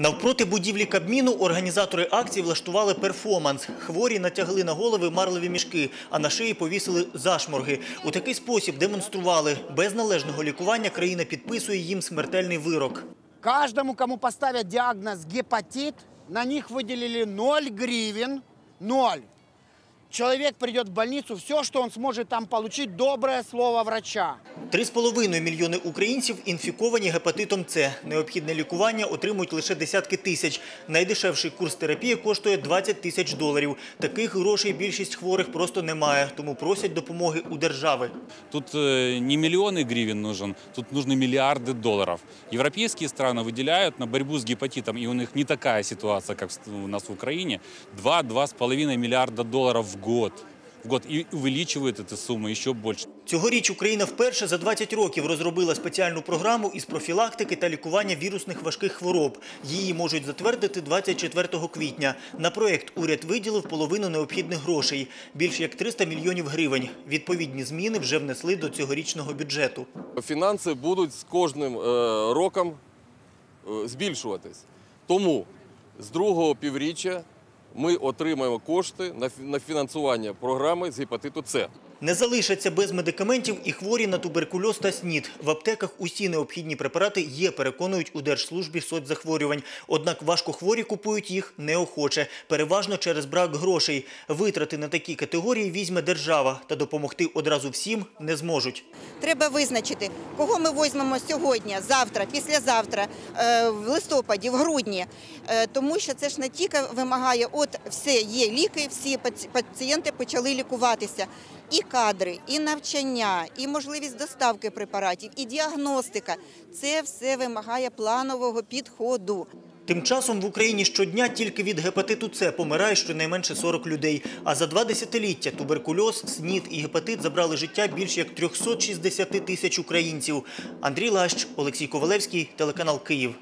Навпроти будівлі Кабміну організатори акції влаштували перформанс. Хворі натягли на голови марливі мішки, а на шиї повісили зашморги. У такий спосіб демонстрували. Без належного лікування країна підписує їм смертельний вирок. Кожному, кому поставлять діагноз гепатит, на них виділили 0 гривень. 0. Человек придет в больницу, все, что он сможет там получить, доброе слово врача. Три з половиною мільйони українців інфіковані гепатитом С. Необхідне лікування отримують лише десятки тисяч. Найдешевший курс терапії коштує 20 тисяч доларів. Таких грошей більшість хворих просто немає, тому просять допомоги у держави. Тут э, не миллионы гривен нужен, тут нужны миллиарды долларов. Европейские страны выделяют на борьбу с гепатитом, и у них не такая ситуация, как у нас в Украине, 2-2,5 миллиарда долларов в год. В год и увеличивают эту сумму еще больше. Цьогоріч Україна вперше за 20 років розробила спеціальну програму із профілактики та лікування вірусних важких хвороб. Її можуть затвердити 24 квітня. На проєкт уряд виділив половину необхідних грошей – більш як 300 мільйонів гривень. Відповідні зміни вже внесли до цьогорічного бюджету. Фінанси будуть з кожним е, роком е, збільшуватись. Тому з другого півріччя ми отримаємо кошти на фі- фінансування програми з гепатиту С. Не залишаться без медикаментів і хворі на туберкульоз та СНІД. В аптеках усі необхідні препарати є, переконують у Держслужбі соцзахворювань. Однак важкохворі купують їх неохоче, переважно через брак грошей. Витрати на такі категорії візьме держава, та допомогти одразу всім не зможуть. Треба визначити, кого ми візьмемо сьогодні, завтра, післязавтра, е, в листопаді, в грудні. Е, Тому що це ж не тільки вимагає, от все, є ліки, всі пацієнти почали лікуватися. І кадри, і навчання, і можливість доставки препаратів, і діагностика. Це все вимагає планового підходу. Тим часом в Україні щодня тільки від гепатиту С помирає щонайменше 40 людей. А за два десятиліття туберкульоз, СНІД і гепатит забрали життя більш як 360 тисяч українців. Андрій Лащ, Олексій Ковалевський, телеканал Київ.